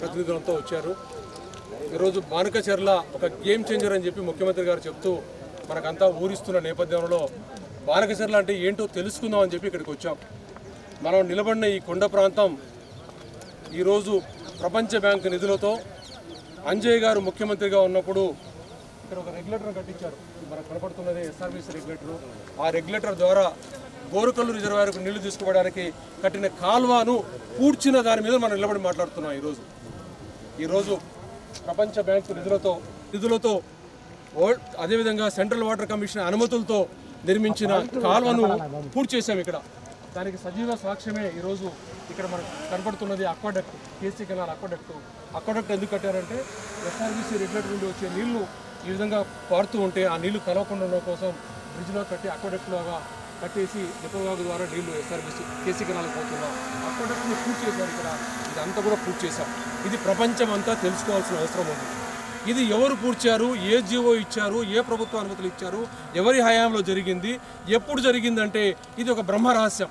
ప్రతినిధులంతా వచ్చారు. ఈరోజు బానకచర్ల ఒక గేమ్ చేంజర్ అని చెప్పి ముఖ్యమంత్రి గారు చెప్తూ మనకంతా ఊరిస్తున్న నేపథ్యంలో బానకచర్ల అంటే ఏంటో తెలుసుకుందాం అని చెప్పి ఇక్కడికి వచ్చాం. మనం నిలబడిన ఈ కొండ ప్రాంతం ఈరోజు ప్రపంచ బ్యాంకు నిధులతో అంజయ్ గారు ముఖ్యమంత్రిగా ఉన్నప్పుడు ఇక్కడ ఒక రెగ్యులేటర్ కట్టించారు. మనకు కనపడుతున్నది ఎస్ఆర్బీసీ రెగ్యులేటర్. ఆ రెగ్యులేటర్ ద్వారా గోరుకల్లు రిజర్వాయర్కు నీళ్ళు తీసుకోవడానికి కట్టిన కాల్వాను పూడ్చిన దాని మీద మనం నిలబడి మాట్లాడుతున్నాం ఈరోజు. ఈరోజు ప్రపంచ బ్యాంకు నిధులతో నిధులతో అదేవిధంగా సెంట్రల్ వాటర్ కమిషన్ అనుమతులతో నిర్మించిన కాల్వను పూర్తి చేశాం ఇక్కడ. దానికి సజీవ సాక్ష్యమే ఈరోజు ఇక్కడ మనకు కనపడుతున్నది అక్వాడక్ట్ కేసీ కెనాల్ అక్వాడక్ట్. అక్వాడక్ట్ ఎందుకు కట్టారంటే ఎస్ఆర్బీసీ రెగ్యులేటర్ నుండి వచ్చే నీళ్ళు ఈ విధంగా పారుతూ ఉంటే ఆ నీళ్ళు కలవకుండా కోసం బ్రిడ్జ్లో కట్టి aqueduct కట్టేసి డిపోగాగు ద్వారా నీళ్ళు ఎస్ఆర్బీసీ కేసీ కెనాలకు పోతున్నాం. అక్వాడక్ట్ని పూర్తి చేశారు ఇక్కడ. ఇదంతా కూడా పూర్తి చేశాం. ఇది ప్రపంచం అంతా తెలుసుకోవాల్సిన అవసరం ఉంది. ఇది ఎవరు పూడ్చారు? ఏ జీవో ఇచ్చారు? ఏ ప్రభుత్వ అనుమతులు ఇచ్చారు? ఎవరి హయాంలో జరిగింది? ఎప్పుడు జరిగిందంటే ఇది ఒక బ్రహ్మ రహస్యం.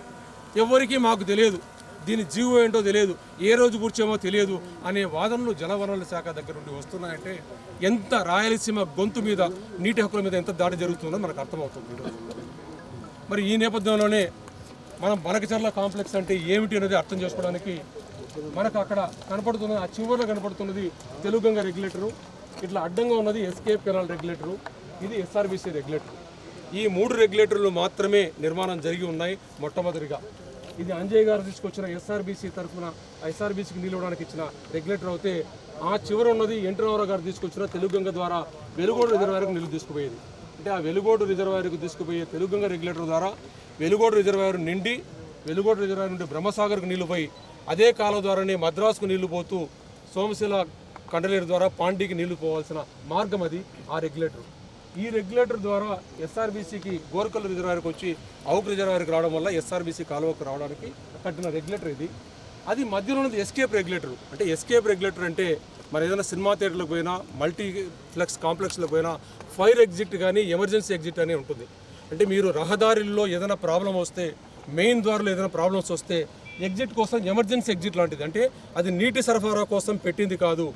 ఎవరికీ మాకు తెలియదు. దీని జీవో ఏంటో తెలియదు. ఏ రోజు పూడ్చామో తెలియదు అనే వాదనలు జలవనరుల శాఖ దగ్గర నుండి వస్తున్నాయంటే ఎంత రాయలసీమ గొంతు మీద నీటి హక్కుల మీద ఎంత దాడి జరుగుతుందో మనకు అర్థమవుతుంది. ఈరోజు మరి ఈ నేపథ్యంలోనే మనం బనకచర్ల కాంప్లెక్స్ అంటే ఏమిటి అనేది అర్థం చేసుకోవడానికి మనకు అక్కడ కనపడుతున్నది ఆ చివరిలో కనపడుతున్నది తెలుగుగంగ రెగ్యులేటరు ఇట్లా అడ్డంగా ఉన్నది ఎస్కేప్ కెనాల్ రెగ్యులేటరు ఇది ఎస్ఆర్బీసీ రెగ్యులేటర్. ఈ మూడు రెగ్యులేటర్లు మాత్రమే నిర్మాణం జరిగి ఉన్నాయి మొట్టమొదటిగా. ఇది అంజయ్ గారు తీసుకొచ్చిన ఎస్ఆర్బీసీ తరఫున ఎస్ఆర్బీసీకి నీళ్ళు ఇవ్వడానికి ఇచ్చిన రెగ్యులేటర్ అయితే ఆ చివర ఉన్నది ఎన్టీ రామారావు గారు తీసుకొచ్చిన తెలుగుగంగ ద్వారా వెలుగోడు రిజర్వాయర్కు నీళ్ళు తీసుకుపోయేది. అంటే ఆ వెలుగోడు రిజర్వాయర్కు తీసుకుపోయే తెలుగుగంగ రెగ్యులేటర్ ద్వారా వెలుగోడు రిజర్వాయర్ నిండి వెలుగోడు రిజర్వాయర్ నుండి బ్రహ్మసాగర్కు నీళ్ళు పోయి అదే కాలం ద్వారానే మద్రాసుకు నీళ్ళు పోతూ సోమశిల కండలేరు ద్వారా పాండీకి నీళ్ళు పోవాల్సిన మార్గం అది ఆ రెగ్యులేటర్. ఈ రెగ్యులేటర్ ద్వారా ఎస్ఆర్బీసీకి గోర్కల్ రిజర్వాయర్కి వచ్చి అవుక్ రిజర్వాయర్కి రావడం వల్ల ఎస్ఆర్బీసీ కాలువకు రావడానికి కట్టిన రెగ్యులేటర్ ఇది. అది మధ్యలో ఉన్నది ఎస్కేప్ రెగ్యులేటర్. అంటే ఎస్కేప్ రెగ్యులేటర్ అంటే మరి ఏదైనా సినిమా థియేటర్లకు పోయినా మల్టీప్లెక్స్ కాంప్లెక్స్లకు పోయినా ఫైర్ ఎగ్జిట్ కానీ ఎమర్జెన్సీ ఎగ్జిట్ అని ఉంటుంది. అంటే మీరు రహదారుల్లో ఏదైనా ప్రాబ్లం వస్తే మెయిన్ ద్వారాలో ఏదైనా ప్రాబ్లమ్స్ వస్తే ఎగ్జిట్ కోసం ఎమర్జెన్సీ ఎగ్జిట్ లాంటిది. అంటే అది నీటి సరఫరా కోసం పెట్టింది కాదు.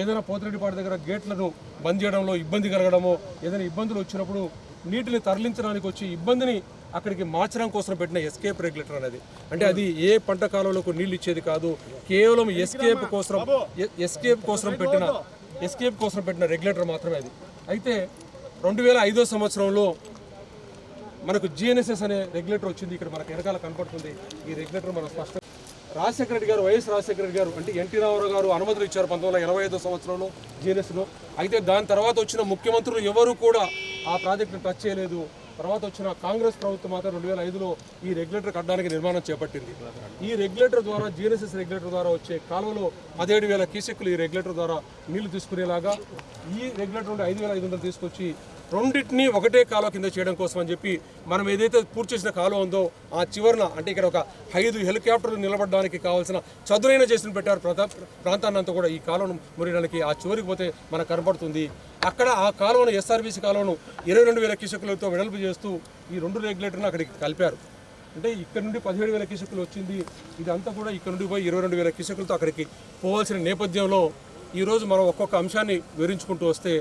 ఏదైనా పోతిరెడ్డిపాటి దగ్గర గేట్లను బంద్ చేయడంలో ఇబ్బంది కలగడమో ఏదైనా ఇబ్బందులు వచ్చినప్పుడు నీటిని తరలించడానికి వచ్చి ఇబ్బందిని అక్కడికి మార్చడం కోసం పెట్టిన ఎస్కేప్ రెగ్యులేటర్ అనేది. అంటే అది ఏ పంట కాలంలోకి నీళ్ళు ఇచ్చేది కాదు కేవలం ఎస్కేప్ కోసం ఎస్కేప్ కోసం పెట్టిన ఎస్కేప్ కోసం పెట్టిన రెగ్యులేటర్ మాత్రమే అది. అయితే రెండు వేల ఐదో సంవత్సరంలో మనకు జిఎన్ఎస్ఎస్ అనే రెగ్యులేటర్ వచ్చింది ఇక్కడ మనకు వెనకాల కనపడుతుంది. ఈ రెగ్యులేటర్ మనం స్పష్టం రాజశేఖర రెడ్డి గారు వైఎస్ రాజశేఖర రెడ్డి గారు అంటే ఎన్టీ రామారావు గారు అనుమతులు ఇచ్చారు పంతొమ్మిది వందల ఎనభై ఐదో సంవత్సరంలో జిఎన్ఎస్లో. అయితే దాని తర్వాత వచ్చిన ముఖ్యమంత్రులు ఎవరు కూడా ఆ ప్రాజెక్టును టచ్ చేయలేదు. తర్వాత వచ్చిన కాంగ్రెస్ ప్రభుత్వం మాత్రం రెండు వేల ఐదులో ఈ రెగ్యులేటర్ కట్టడానికి నిర్మాణం చేపట్టింది. ఈ రెగ్యులేటర్ ద్వారా జిఎన్ఎస్ఎస్ రెగ్యులేటర్ ద్వారా వచ్చే కాలువలో పదిహేడు వేల కీసెక్కులు ఈ రెగ్యులేటర్ ద్వారా నీళ్ళు తీసుకునేలాగా ఈ రెగ్యులేటర్ నుండి ఐదు వేల ఐదు వందలు తీసుకొచ్చి రెండింటిని ఒకటే కాలువ కింద చేయడం కోసం అని చెప్పి మనం ఏదైతే పూర్తి చేసిన కాలువ ఉందో ఆ చివరన అంటే ఇక్కడ ఒక ఐదు హెలికాప్టర్లు నిలబడడానికి కావాల్సిన చదునైన చేసిన పెట్టారు ప్రతా ప్రాంతాన్ని అంతా కూడా ఈ కాలువను మురియడానికి ఆ చివరికి పోతే మనకు కనపడుతుంది. అక్కడ ఆ కాలువను ఎస్ఆర్బీసీ కాలువను ఇరవై రెండు వేల కిషకులతో వెడల్పు చేస్తూ ఈ రెండు రెగ్యులేటర్ను అక్కడికి కలిపారు. అంటే ఇక్కడ నుండి పదిహేడు వేల కిషకులు వచ్చింది. ఇదంతా కూడా ఇక్కడ నుండి పోయి ఇరవై రెండు వేల కిషకులతో అక్కడికి పోవాల్సిన నేపథ్యంలో ఈరోజు మనం ఒక్కొక్క అంశాన్ని వివరించుకుంటూ వస్తే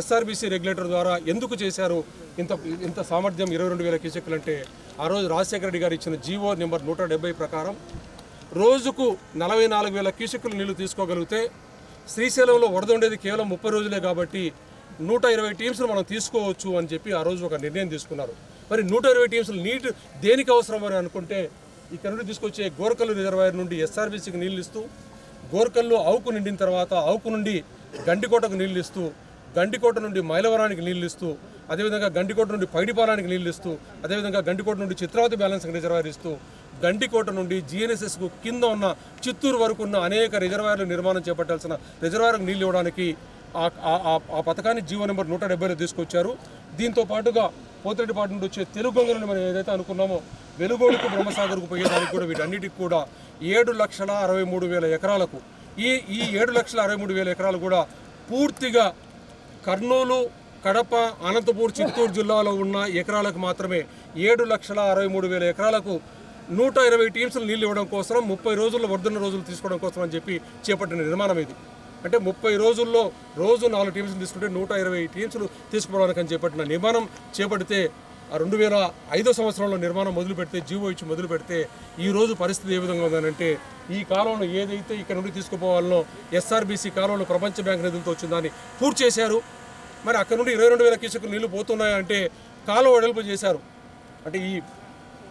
ఎస్ఆర్బీసీ రెగ్యులేటర్ ద్వారా ఎందుకు చేశారు ఇంత ఇంత సామర్థ్యం ఇరవై రెండు వేల క్యూసెక్లు అంటే ఆ రోజు రాజశేఖర రెడ్డి గారు ఇచ్చిన జీవో నెంబర్ నూట డెబ్బై ప్రకారం రోజుకు నలభై నాలుగు వేల క్యూసెక్లు నీళ్ళు తీసుకోగలిగితే శ్రీశైలంలో వరద ఉండేది కేవలం ముప్పై రోజులే కాబట్టి నూట ఇరవై టీమ్స్ను మనం తీసుకోవచ్చు అని చెప్పి ఆ రోజు ఒక నిర్ణయం తీసుకున్నారు. మరి నూట ఇరవై టీమ్స్లు నీటి దేనికి అవసరం అని అనుకుంటే ఇక్కడ నుండి తీసుకొచ్చే గోరకల్లు రిజర్వాయర్ నుండి ఎస్ఆర్బీసీకి నీళ్ళు ఇస్తూ గోరకల్లు ఆవుకు నిండిన తర్వాత ఆవుకు నుండి గండికోటకు నీళ్ళు ఇస్తూ గండికోట నుండి మైలవరానికి నీళ్ళు ఇస్తూ అదేవిధంగా గండికోట నుండి పైడిపాలానికి నీళ్ళు ఇస్తూ అదేవిధంగా గండికోట నుండి చిత్రావతి బ్యాలెన్స్కి రిజర్వాయర్ ఇస్తూ గండికోట నుండి జిఎన్ఎస్ఎస్కు కింద ఉన్న చిత్తూరు వరకు ఉన్న అనేక రిజర్వాయర్లు నిర్మాణం చేపట్టాల్సిన రిజర్వాయర్కు నీళ్ళు ఇవ్వడానికి ఆ- పథకాన్ని జీవో నెంబర్ నూట డెబ్బైలో తీసుకొచ్చారు. దీంతో పాటుగా పోతిరెడ్డిపాటి నుండి వచ్చే తెలుగు మనం ఏదైతే అనుకున్నామో వెలుగోడుకు బ్రహ్మసాగర్కు పోయేదానికి కూడా వీటన్నిటికి కూడా ఏడు లక్షల అరవై మూడు వేల ఎకరాలకు ఈ ఈ ఏడు లక్షల అరవై మూడు వేల ఎకరాలు కూడా పూర్తిగా కర్నూలు కడప అనంతపూర్ చిత్తూరు జిల్లాలో ఉన్న ఎకరాలకు మాత్రమే ఏడు లక్షల అరవై మూడు వేల ఎకరాలకు నూట ఇరవై టీమ్స్లు నీళ్ళు ఇవ్వడం కోసం ముప్పై రోజుల్లో వర్ధన రోజులు తీసుకోవడం కోసం అని చెప్పి చేపట్టిన నిర్మాణం ఇది. అంటే ముప్పై రోజుల్లో రోజు నాలుగు టీమ్స్ని తీసుకుంటే నూట ఇరవై టీమ్స్లు తీసుకోవడానికి అని చేపట్టిన నిర్మాణం చేపడితే ఆ రెండు వేల ఐదో సంవత్సరంలో నిర్మాణం మొదలు పెడితే జీవో ఇచ్చి మొదలు పెడితే ఈ రోజు పరిస్థితి ఏ విధంగా ఉందనంటే ఈ కాలంలో ఏదైతే ఇక్కడ నుండి తీసుకుపోవాలనో ఎస్ఆర్బీసీ కాలంలో ప్రపంచ బ్యాంక్ నిధులతో వచ్చిందని పూర్తి చేశారు. మరి అక్కడ నుండి ఇరవై రెండు వేల క్యూసెక్లు నీళ్ళు పోతున్నాయంటే కాలువ వెడల్పు చేశారు. అంటే ఈ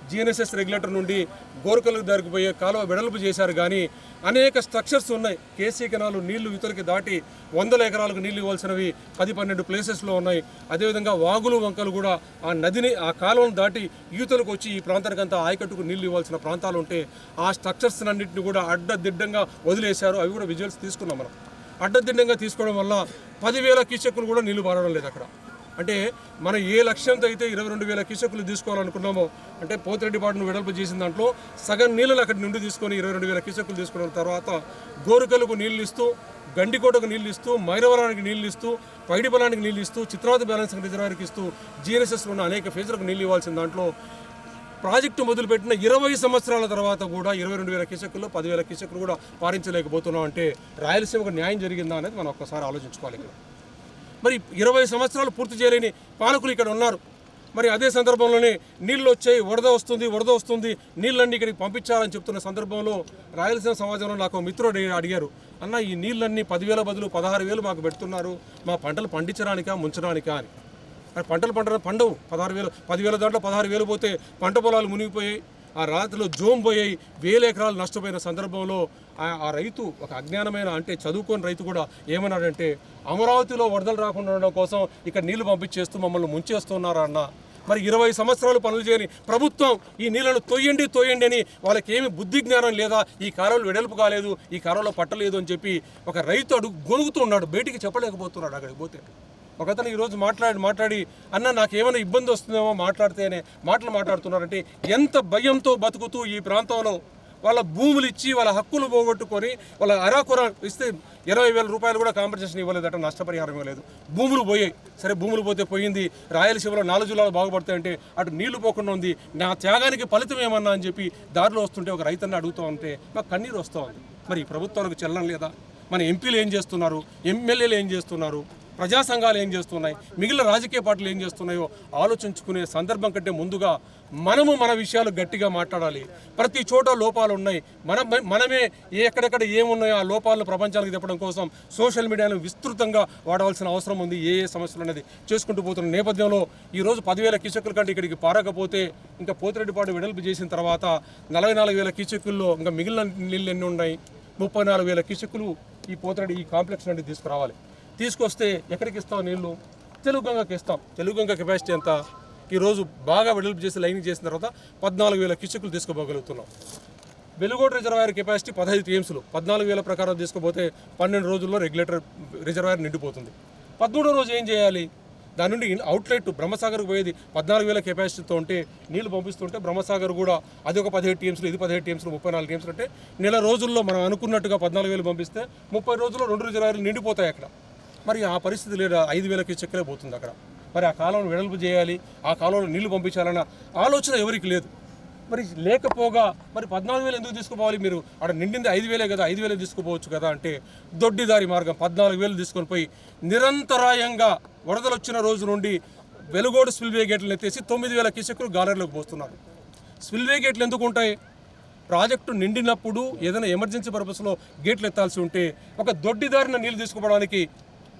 జిఎన్ఎస్ఎస్ రెగ్యులేటర్ నుండి గోరకలకు దారికిపోయే కాలువ వెడల్పు చేశారు కానీ అనేక స్ట్రక్చర్స్ ఉన్నాయి. కేసీ కెనాలు నీళ్ళు ఇతరులకి దాటి వందల ఎకరాలకు నీళ్ళు ఇవ్వాల్సినవి పది పన్నెండు ప్లేసెస్లో ఉన్నాయి. అదేవిధంగా వాగులు వంకలు కూడా ఆ నదిని ఆ కాలువను దాటి యూతలకు వచ్చి ఈ ప్రాంతానికంతా ఆయకట్టుకు నీళ్ళు ఇవ్వాల్సిన ప్రాంతాలు ఉంటే ఆ స్ట్రక్చర్స్ అన్నింటిని కూడా అడ్డదిడ్డంగా వదిలేశారు. అవి కూడా విజువల్స్ తీసుకున్నాం మనం. అడ్డదిడ్డంగా తీసుకోవడం వల్ల పదివేల కీచకులు కూడా నీళ్ళు పారడం లేదు అక్కడ. అంటే మనం ఏ లక్ష్యంతో అయితే ఇరవై రెండు వేల కిషకులు తీసుకోవాలనుకున్నామో అంటే పోతిరెడ్డిపాటును వెడల్పు చేసిన దాంట్లో సగం నీళ్ళని అక్కడి నుండి తీసుకొని ఇరవై రెండు వేల కిషకులు తీసుకున్న తర్వాత గోరుకలకు నీళ్ళు ఇస్తూ గండికోటకు నీళ్ళు ఇస్తూ మైరవరానికి నీళ్ళు ఇస్తూ పైడి పొలానికి నీళ్ళు ఇస్తూ చిత్రావతి బ్యాలెన్స్ రిజర్వాయర్కి ఇస్తూ జీఎన్ఎస్ఎస్లో ఉన్న అనేక ఫేజులకు నీళ్ళు ఇవ్వాల్సిన దాంట్లో ప్రాజెక్టు మొదలుపెట్టిన ఇరవై సంవత్సరాల తర్వాత కూడా ఇరవై రెండు వేల కిసకుల్లో పదివేల కిసకులు కూడా పారించలేకపోతున్నాం అంటే రాయలసీమకు న్యాయం జరిగిందా అనేది మనం ఒక్కసారి ఆలోచించుకోవాలి ఇక్కడ. మరి ఇరవై సంవత్సరాలు పూర్తి చేయలేని పాలకులు ఇక్కడ ఉన్నారు. మరి అదే సందర్భంలోనే నీళ్ళు వచ్చాయి వరద వస్తుంది వరద వస్తుంది నీళ్ళన్నీ ఇక్కడికి పంపించాలని చెప్తున్న సందర్భంలో రాయలసీమ సమాజంలో నాకు మిత్రుడు అడిగారు. అన్న ఈ నీళ్ళన్నీ పదివేల బదులు పదహారు వేలు మాకు పెడుతున్నారు. మా పంటలు పండించడానికా ముంచడానికా? అని. మరి పంటలు పంట పండవు. పదహారు వేలు పదివేల దాంట్లో పదహారు వేలు పోతే పంట పొలాలు మునిగిపోయాయి. ఆ రాత్రిలో జోం పోయాయి వేల ఎకరాలు నష్టపోయిన సందర్భంలో ఆ- రైతు ఒక అజ్ఞానమైన అంటే చదువుకోని రైతు కూడా ఏమన్నాడంటే అమరావతిలో వరదలు రాకుండా ఉండడం కోసం ఇక్కడ నీళ్ళు పంపించేస్తూ మమ్మల్ని ముంచేస్తున్నారా అన్న? మరి ఇరవై సంవత్సరాలు పనులు చేయని ప్రభుత్వం ఈ నీళ్ళను తొయ్యండి తొయ్యండి అని వాళ్ళకి ఏమి బుద్ధి జ్ఞానం లేదా ఈ కాలంలో వెడల్పు కాలేదు ఈ కాలంలో పట్టలేదు అని చెప్పి ఒక రైతు అడుగు గొనుగుతూ ఉన్నాడు. బయటికి చెప్పలేకపోతున్నాడు అక్కడికి పోతే. ఒకతను ఈరోజు మాట్లాడి మాట్లాడి అన్న నాకేమైనా ఇబ్బంది వస్తుందేమో మాట్లాడితేనే మాటలు మాట్లాడుతున్నారంటే ఎంత భయంతో బతుకుతూ ఈ ప్రాంతంలో వాళ్ళ భూములు ఇచ్చి వాళ్ళ హక్కులు పోగొట్టుకొని వాళ్ళ అరాకుర ఇస్తే ఇరవై వేల రూపాయలు కూడా కాంపెన్సేషన్ ఇవ్వలేదట నష్టపరిహారం ఇవ్వలేదు. భూములు పోయాయి. సరే భూములు పోతే పోయింది. రాయలసీమలో నాలుగు జిల్లాలు బాగుపడతాయంటే అటు నీళ్ళు పోకుండా ఉంది. నా త్యాగానికి ఫలితం ఏమన్నా అని చెప్పి దారిలో వస్తుంటే ఒక రైతన్న అడుగుతూ ఉంటే నాకు కన్నీరు వస్తూ ఉంది. మరి ఈ ప్రభుత్వాలకు చెల్లం లేదా? మన ఎంపీలు ఏం చేస్తున్నారు? ఎమ్మెల్యేలు ఏం చేస్తున్నారు? ప్రజా సంఘాలు ఏం చేస్తున్నాయి? మిగిలిన రాజకీయ పార్టీలు ఏం చేస్తున్నాయో ఆలోచించుకునే సందర్భం కంటే ముందుగా మనము మన విషయాలు గట్టిగా మాట్లాడాలి. ప్రతి చోట లోపాలు ఉన్నాయి. మన మనమే ఎక్కడెక్కడ ఏమున్నాయో ఆ లోపాలను ప్రపంచానికి చెప్పడం కోసం సోషల్ మీడియాను విస్తృతంగా వాడవలసిన అవసరం ఉంది. ఏ ఏ సమస్యలు అనేది చేసుకుంటూ పోతున్న నేపథ్యంలో ఈరోజు పదివేల కిచకుల కంటే ఇక్కడికి పారకపోతే ఇంకా పోతిరెడ్డిపాటు వెడల్పు చేసిన తర్వాత నలభై నాలుగు వేల కిచకుల్లో ఇంకా మిగిలిన నీళ్ళు ఎన్ని ఉన్నాయి? ముప్పై నాలుగు వేల కిచకులు ఈ పోతిరెడ్డి ఈ కాంప్లెక్స్ నుండి తీసుకురావాలి. తీసుకొస్తే ఎక్కడికి ఇస్తాం నీళ్ళు? తెలుగు గంగకి ఇస్తాం. తెలుగు గంగ కెపాసిటీ ఎంత? ఈరోజు బాగా వెడల్పు చేసి లైనింగ్ చేసిన తర్వాత పద్నాలుగు వేల కిచుకులు తీసుకోపోగలుగుతున్నాం వెలుగోడు రిజర్వాయర్ కెపాసిటీ పదహైదు టీమ్స్లు పద్నాలుగు వేల ప్రకారం తీసుకుపోతే పన్నెండు రోజుల్లో రెగ్యులేటర్ రిజర్వాయర్ నిండిపోతుంది. పదమూడో రోజు ఏం చేయాలి? దాని నుండి అవుట్లెట్ బ్రహ్మసాగర్కి పోయేది పద్నాలుగు వేల కెపాసిటీతో ఉంటే నీళ్ళు పంపిస్తుంటే బ్రహ్మసాగర్ కూడా అది ఒక పదిహేడు టీమ్స్లు ఇది పదిహేడు టీమ్స్లు ముప్పై నాలుగు టీమ్స్లు అంటే నెల రోజుల్లో మనం అనుకున్నట్టుగా పద్నాలుగు వేలు పంపిస్తే ముప్పై రోజుల్లో రెండు రిజర్వాయర్లు నిండిపోతాయి అక్కడ. మరి ఆ పరిస్థితి లేదా ఐదు వేలకి చెక్కలే పోతుంది అక్కడ. మరి ఆ కాలంలో వెడల్పు చేయాలి ఆ కాలంలో నీళ్ళు పంపించాలన్న ఆలోచన ఎవరికి లేదు. మరి లేకపోగా మరి పద్నాలుగు వేలు ఎందుకు తీసుకుపోవాలి మీరు? అక్కడ నిండింది ఐదు వేలే కదా ఐదు వేలే తీసుకుపోవచ్చు కదా అంటే దొడ్డిదారి మార్గం పద్నాలుగు వేలు తీసుకొని పోయి నిరంతరాయంగా వరదలు వచ్చిన రోజు నుండి వెలుగోడు స్పిల్వే గేట్లు ఎత్తేసి తొమ్మిది వేల కిసెక్కులు గాలర్లోకి పోస్తున్నారు. స్పిల్వే గేట్లు ఎందుకు ఉంటాయి? ప్రాజెక్టు నిండినప్పుడు ఏదైనా ఎమర్జెన్సీ పర్పస్లో గేట్లు ఎత్తాల్సి ఉంటే ఒక దొడ్డిదారిన నీళ్ళు తీసుకోవడానికి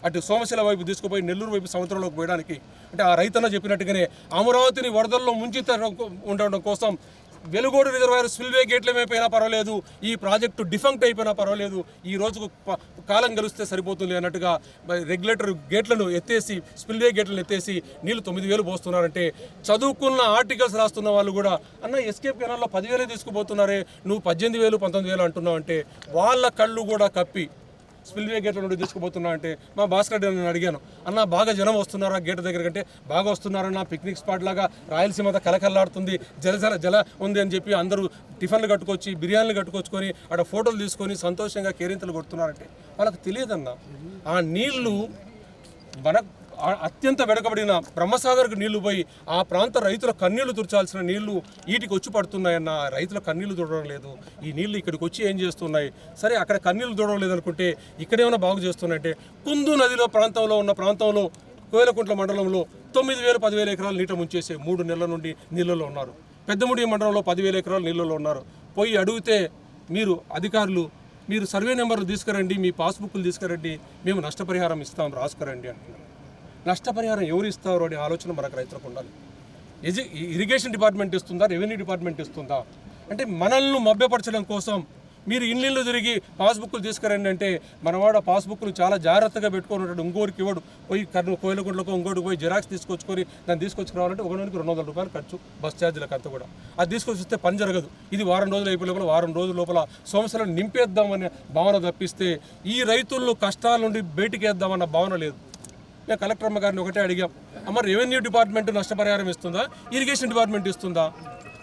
అటు సోమశిల వైపు తీసుకుపోయి నెల్లూరు వైపు సముద్రంలోకి పోయడానికి. అంటే ఆ రైతన్న చెప్పినట్టుగానే అమరావతిని వరదల్లో ముంచి ఉండడం కోసం వెలుగోడు రిజర్వాయర్ స్పిల్వే గేట్ల ఏమైపోయినా పర్వాలేదు ఈ ప్రాజెక్టు డిఫంక్ట్ అయిపోయినా పర్వాలేదు ఈ రోజుకు కాలం గెలిస్తే సరిపోతుంది అన్నట్టుగా రెగ్యులేటర్ గేట్లను ఎత్తేసి స్పిల్వే గేట్లను ఎత్తేసి నీళ్ళు తొమ్మిది వేలు పోస్తున్నారంటే చదువుకున్న ఆర్టికల్స్ రాస్తున్న వాళ్ళు కూడా అన్న ఎస్కేప్ కెనాల్లో పదివేలే తీసుకుపోతున్నారే నువ్వు పద్దెనిమిది వేలు పంతొమ్మిది వేలు అంటున్నావు అంటే వాళ్ళ కళ్ళు కూడా కప్పి స్పిల్వే గేట్ల నుండి తీసుకుపోతున్నా అంటే మా భాస్కర్ నేను అడిగాను అన్న బాగా జనం వస్తున్నారా గేట్ దగ్గర కంటే? బాగా వస్తున్నారన్న పిక్నిక్ స్పాట్ లాగా రాయలసీమ కలకల్లాడుతుంది జల జల జల ఉంది అని చెప్పి అందరూ టిఫిన్లు కట్టుకొచ్చి బిర్యానీలు కట్టుకొచ్చుకొని అక్కడ ఫోటోలు తీసుకొని సంతోషంగా కేరింతలు కొడుతున్నారంటే వాళ్ళకి తెలియదన్న. ఆ నీళ్ళు మన అత్యంత వెనుకబడిన బ్రహ్మసాగర్కు నీళ్ళు పోయి ఆ ప్రాంత రైతుల కన్నీళ్ళు తుర్చాల్సిన నీళ్ళు వీటికి వచ్చి పడుతున్నాయన్న రైతుల కన్నీళ్ళు చూడడం లేదు. ఈ నీళ్ళు ఇక్కడికి వచ్చి ఏం చేస్తున్నాయి? సరే అక్కడ కన్నీళ్ళు చూడడం లేదనుకుంటే ఇక్కడేమైనా బాగు చేస్తున్నాయంటే కుందు నదిలో ప్రాంతంలో ఉన్న ప్రాంతంలో కోయలకుంట్ల మండలంలో తొమ్మిది వేలు పదివేల ఎకరాలు నీట ముంచేసే మూడు నెలల నుండి నీళ్ళలో ఉన్నారు. పెద్దముడి మండలంలో పదివేల ఎకరాలు నీళ్ళలో ఉన్నారు. పోయి అడిగితే మీరు అధికారులు మీరు సర్వే నెంబర్లు తీసుకురండి మీ పాస్బుక్లు తీసుకురండి మేము నష్టపరిహారం ఇస్తాం రాసుకురండి అంటున్నారు. నష్టపరిహారం ఎవరు ఇస్తారు అనే ఆలోచన మనకు రైతులకు ఉండాలి. ఎజి ఇరిగేషన్ డిపార్ట్మెంట్ ఇస్తుందా రెవెన్యూ డిపార్ట్మెంట్ ఇస్తుందా? అంటే మనల్ని మభ్యపరచడం కోసం మీరు ఇల్లు తిరిగి పాస్బుక్లు తీసుకురండి అంటే మనవాడు ఆ పాస్బుక్లు చాలా జాగ్రత్తగా పెట్టుకుని ఉంటాడు ఇంకోరికి ఇవ్వడు. పోయి కర్ను కోయలగుండ్లకు ఇంకోటి పోయి జిరాక్స్ తీసుకొచ్చుకొని దాన్ని తీసుకొచ్చుకురావాలంటే ఒక నెలకి రెండు వందల రూపాయలు ఖర్చు బస్ ఛార్జీలకు అంత కూడా. అది తీసుకొచ్చి వస్తే పని జరగదు. ఇది వారం రోజులు అయిపోయే లోపల వారం రోజుల లోపల సమస్యలను నింపేద్దామనే భావన తప్పిస్తే ఈ రైతులను కష్టాల నుండి బయటికి వేద్దామన్న భావన లేదు. మేము కలెక్టర్ అమ్మ గారిని ఒకటే అడిగాం. అమ్మ రెవెన్యూ డిపార్ట్మెంట్ నష్టపరిహారం ఇస్తుందా? ఇరిగేషన్ డిపార్ట్మెంట్ ఇస్తుందా?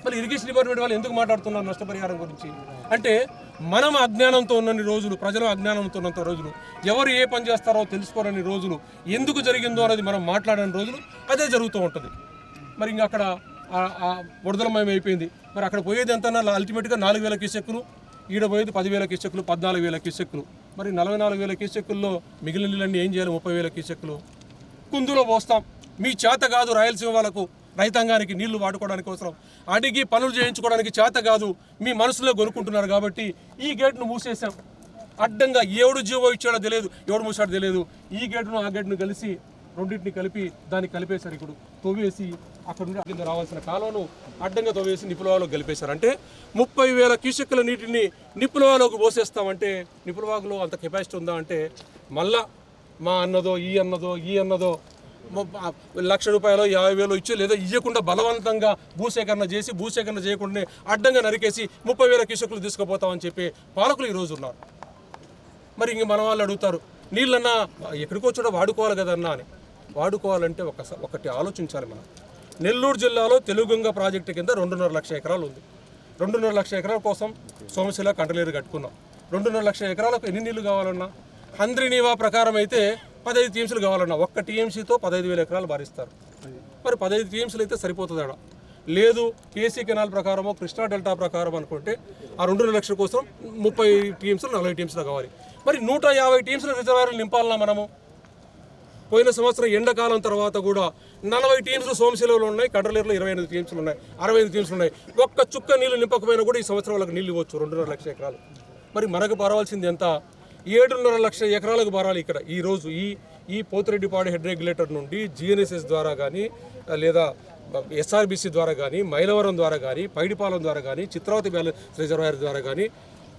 మరి ఇరిగేషన్ డిపార్ట్మెంట్ వాళ్ళు ఎందుకు మాట్లాడుతున్నారు నష్టపరిహారం గురించి? అంటే మనం అజ్ఞానంతో ఉన్నన్ని రోజులు ప్రజలు అజ్ఞానంతో ఉన్నంత రోజులు ఎవరు ఏ పని చేస్తారో తెలుసుకోరని రోజులు ఎందుకు జరిగిందో అనేది మనం మాట్లాడని రోజులు అదే జరుగుతూ ఉంటుంది. మరి ఇంకా అక్కడ ఆ- అయిపోయింది. మరి అక్కడ పోయేది ఎంత అల్టిమేట్గా నాలుగు వేల కిసెక్కులు ఈడ పోయేది పదివేల కిసెక్కులు పద్నాలుగు వేల కిసెక్కులు మరి నలభై నాలుగు వేల కిసెక్కుల్లో మిగిలిన నీళ్ళన్నీ ఏం చేయాలి? ముప్పై వేల కిసెక్కులు కుందులో పోస్తాం. మీ చేత కాదు రాయలసీమ వాళ్ళకు రైతాంగానికి నీళ్ళు వాడుకోవడానికి అవసరం. అడిగి పనులు చేయించుకోవడానికి చేత కాదు మీ మనసులో కొనుక్కుంటున్నారు కాబట్టి ఈ గేట్ను మూసేసాం అడ్డంగా ఎవడు జీవో ఇచ్చాడో తెలియదు. ఎవడు మూసాడో తెలియదు. ఈ గేటును ఆ గేటును కలిసి రెండింటిని కలిపి దాన్ని కలిపేశారు ఇప్పుడు. తొవ్వేసి అక్కడ నుండి కింద రావాల్సిన కాలువను అడ్డంగా తవ్వేసి నిపులవాలో కలిపేశారు అంటే ముప్పై వేల క్యూసెక్కుల నీటిని నిపులవాలోకి పోసేస్తామంటే నిపులవాగులో అంత కెపాసిటీ ఉందా అంటే మళ్ళా మా అన్నదో ఈ అన్నదో ఈ అన్నదో లక్ష రూపాయలు యాభై వేలు ఇచ్చి లేదా ఇవ్వకుండా బలవంతంగా భూసేకరణ చేసి భూసేకరణ చేయకుండా అడ్డంగా నరికేసి ముప్పై వేల కిషకులు తీసుకుపోతామని చెప్పి పాలకులు ఈరోజు ఉన్నారు. మరి ఇంక మన వాళ్ళు అడుగుతారు నీళ్ళన్నా ఎక్కడికో చూడ వాడుకోవాలి కదన్నా అని. వాడుకోవాలంటే ఒక ఒకటి ఆలోచించాలి మనం. నెల్లూరు జిల్లాలో తెలుగుంగ ప్రాజెక్టు కింద రెండున్నర లక్ష ఎకరాలు ఉంది. రెండున్నర లక్ష ఎకరాల కోసం సోమశిల కంటలేరు కట్టుకున్నాం. రెండున్నర లక్ష ఎకరాలకు ఎన్ని నీళ్ళు కావాలన్నా? హంద్రి నీవా ప్రకారం అయితే పదహైదు టీఎంసీలు కావాలన్నా ఒక్క టీఎంసీతో పదహైదు వేల ఎకరాలు భారిస్తారు. మరి పదహైదు టీఎంసీలు అయితే సరిపోతుంది ఆడ లేదు కేసీ కెనాల్ ప్రకారమో కృష్ణా డెల్టా ప్రకారం అనుకుంటే ఆ రెండున్నర లక్షల కోసం ముప్పై టీఎంసీలు నలభై టీఎంసీలు కావాలి. మరి నూట యాభై టీఎంసీల రిజర్వాయర్లు నింపాలన్నా మనము? పోయిన సంవత్సరం ఎండాకాలం తర్వాత కూడా నలభై టీమ్స్ సోమశిలలో ఉన్నాయి కడలేరులో ఇరవై ఎనిమిది టీమ్స్లు ఉన్నాయి అరవై ఐదు టీమ్స్ ఉన్నాయి. ఒక్క చుక్క నీళ్ళు నింపకపోయినా కూడా ఈ సంవత్సరం వాళ్ళకి నీళ్ళు ఇవ్వచ్చు రెండున్నర లక్షల ఎకరాలు. మరి మనకు పారవలసింది ఎంత? ఏడున్నర లక్షల ఎకరాలకు పారాలి ఇక్కడ. ఈ రోజు ఈ ఈ పోతిరెడ్డిపాడు హెడ్ రెగ్యులేటర్ నుండి జిఎన్ఎస్ఎస్ ద్వారా కానీ లేదా ఎస్ఆర్బిసి ద్వారా కానీ మైలవరం ద్వారా కానీ పైడిపాలెం ద్వారా కానీ చిత్రావతి బ్యాలెన్స్ రిజర్వాయర్ ద్వారా కానీ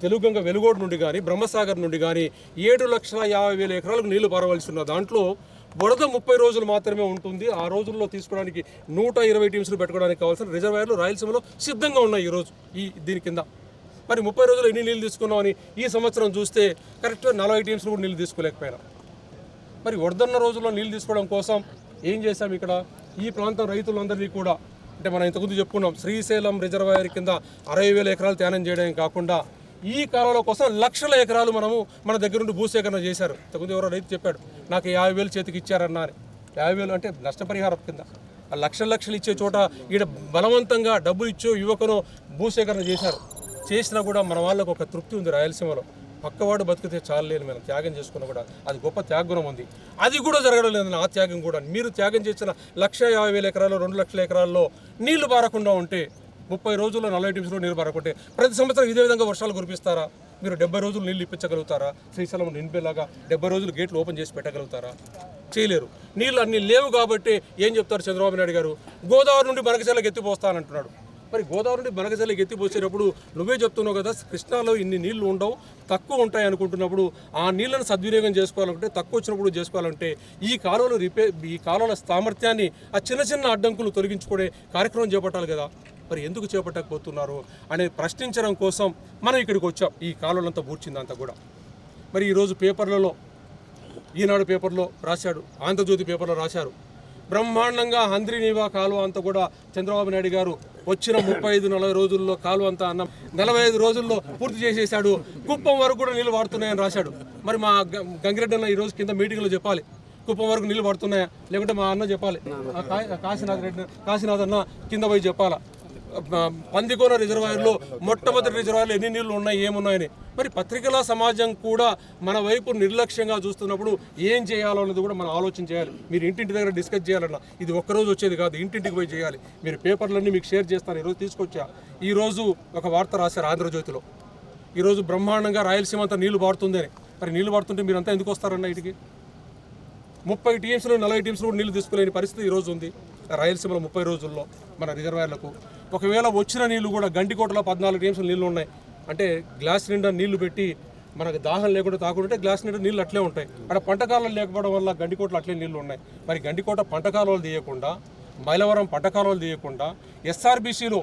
తెలుగుగంగ వెలుగోడు నుండి కానీ బ్రహ్మసాగర్ నుండి కానీ ఏడు లక్షల యాభై వేల ఎకరాలకు నీళ్ళు పారవలసి ఉన్న దాంట్లో బురద ముప్పై రోజులు మాత్రమే ఉంటుంది. ఆ రోజుల్లో తీసుకోవడానికి నూట ఇరవై టీమ్స్లు పెట్టుకోవడానికి కావాల్సిన రిజర్వాయర్లు రాయలసీమలో సిద్ధంగా ఉన్నాయి ఈరోజు ఈ దీని కింద. మరి ముప్పై రోజులు ఎన్ని నీళ్ళు తీసుకున్నామని ఈ సంవత్సరం చూస్తే కరెక్ట్గా నలభై టీమ్స్లు కూడా నీళ్ళు తీసుకోలేకపోయినా. మరి వరదన్న రోజుల్లో నీళ్ళు తీసుకోవడం కోసం ఏం చేశాం ఇక్కడ? ఈ ప్రాంతం రైతులందరినీ కూడా అంటే మనం ఇంతకుముందు చెప్పుకున్నాం శ్రీశైలం రిజర్వాయర్ కింద అరవై వేల ఎకరాలు త్యానం చేయడం కాకుండా ఈ కాలంలో కోసం లక్షల ఎకరాలు మనము మన దగ్గర నుండి భూసేకరణ చేశారు. ఇంతకుముందు ఎవరో రైతు చెప్పాడు నాకు యాభై వేలు చేతికి ఇచ్చారన్నా యాభై వేలు అంటే నష్టపరిహారం కింద. ఆ లక్షల లక్షలు ఇచ్చే చోట ఈడ బలవంతంగా డబ్బులు ఇచ్చో యువకును భూసేకరణ చేశారు. చేసినా కూడా మన వాళ్ళకు ఒక తృప్తి ఉంది రాయలసీమలో. పక్కవాడు బతికితే చాలు లేని మనం త్యాగం చేసుకున్నా కూడా అది గొప్ప త్యాగగుణం ఉంది. అది కూడా జరగడం లేదని ఆ త్యాగం కూడా. మీరు త్యాగం చేసిన లక్ష యాభై వేల ఎకరాలు రెండు లక్షల ఎకరాల్లో నీళ్ళు పారకుండా ఉంటే ముప్పై రోజుల్లో నలభై నిమిషంలో నీరు పారకుంటే ప్రతి సంవత్సరం ఇదే విధంగా వర్షాలు కురిపిస్తారా? మీరు డెబ్బై రోజులు నీళ్ళు ఇప్పించగలుగుతారా? శ్రీశైలం నింపేలాగా డెబ్బై రోజులు గేట్లు ఓపెన్ చేసి పెట్టగలుగుతారా? చేయలేరు. నీళ్ళు అన్నీ లేవు కాబట్టి ఏం చెప్తారు చంద్రబాబు నాయుడు గారు? గోదావరి నుండి బనకశాలకు ఎత్తిపోస్తానంటున్నాడు. మరి గోదావరి నుండి మనకచెల్లకి ఎత్తిపోసేటప్పుడు నువ్వే చెప్తున్నావు కదా కృష్ణాలో ఇన్ని నీళ్ళు ఉండవు తక్కువ ఉంటాయి అనుకుంటున్నప్పుడు ఆ నీళ్ళను సద్వినియోగం చేసుకోవాలంటే తక్కువ వచ్చినప్పుడు చేసుకోవాలంటే ఈ కాలువలు రిపేర్ ఈ కాలువల సామర్థ్యాన్ని ఆ చిన్న చిన్న అడ్డంకులు తొలగించుకునే కార్యక్రమం చేపట్టాలి కదా. మరి ఎందుకు చేపట్టకపోతున్నారు అనే ప్రశ్నించడం కోసం మనం ఇక్కడికి వచ్చాం. ఈ కాలువలంతా పూడ్చిందంతా కూడా. మరి ఈరోజు పేపర్లలో ఈనాడు పేపర్లో రాశాడు ఆంధ్రజ్యోతి పేపర్లో రాశారు. బ్రహ్మాండంగా హంద్రి నీవా కాలువ అంతా కూడా చంద్రబాబు నాయుడు గారు వచ్చిన ముప్పై ఐదు నలభై రోజుల్లో కాలువ అంతా అన్నం నలభై ఐదు రోజుల్లో పూర్తి చేసేసాడు. కుప్పం వరకు కూడా నీళ్ళు వాడుతున్నాయని రాశాడు. మరి మా గ- గంగిరెడ్డి అన్న ఈరోజు కింద మీటింగ్లో చెప్పాలి. కుప్పం వరకు నీళ్ళు పడుతున్నాయా లేకుంటే మా అన్న చెప్పాలి. కాశీనాథ్ రెడ్డి కాశీనాథ్ అన్న కింద పోయి చెప్పాలా? పందికోన రిజర్వాయర్లో మొట్టమొదటి రిజర్వాయర్లో ఎన్ని నీళ్ళు ఉన్నాయి ఏమున్నాయని. మరి పత్రికల సమాజం కూడా మన వైపు నిర్లక్ష్యంగా చూస్తున్నప్పుడు ఏం చేయాలో అన్నది కూడా మనం ఆలోచన చేయాలి. మీరు ఇంటింటి దగ్గర డిస్కస్ చేయాలన్న ఇది ఒక్కరోజు వచ్చేది కాదు ఇంటింటికి పోయి చేయాలి. మీరు పేపర్లన్నీ మీకు షేర్ చేస్తాను ఈరోజు తీసుకొచ్చా. ఈరోజు ఒక వార్త రాశారు ఆంధ్రజ్యోతిలో. ఈరోజు బ్రహ్మాండంగా రాయలసీమ అంతా నీళ్ళు పారుతుందని మరి నీళ్ళు పారుతుంటే మీరంతా ఎందుకు వస్తారన్న ఇటుకి? ముప్పై టీమ్స్లో నలభై టీమ్స్లో కూడా నీళ్ళు తీసుకోలేని పరిస్థితి ఈరోజు ఉంది. రాయలసీమలో ముప్పై రోజుల్లో మన రిజర్వాయర్లకు ఒకవేళ వచ్చిన నీళ్ళు కూడా గంటికోటలో పద్నాలుగు టీమ్స్ నీళ్ళు ఉన్నాయి. అంటే గ్లాస్ నిండా నీళ్ళు పెట్టి మనకు దాహం లేకుండా తాకుంటే గ్లాస్ నిండా నీళ్ళు అట్లే ఉంటాయి. అక్కడ పంట లేకపోవడం వల్ల గండికోటలు అట్లే నీళ్ళు ఉన్నాయి. మరి గండికోట పంట కాలువలు తీయకుండా మైలవరం పంట కాలువలు తీయకుండా ఎస్ఆర్బీసీలో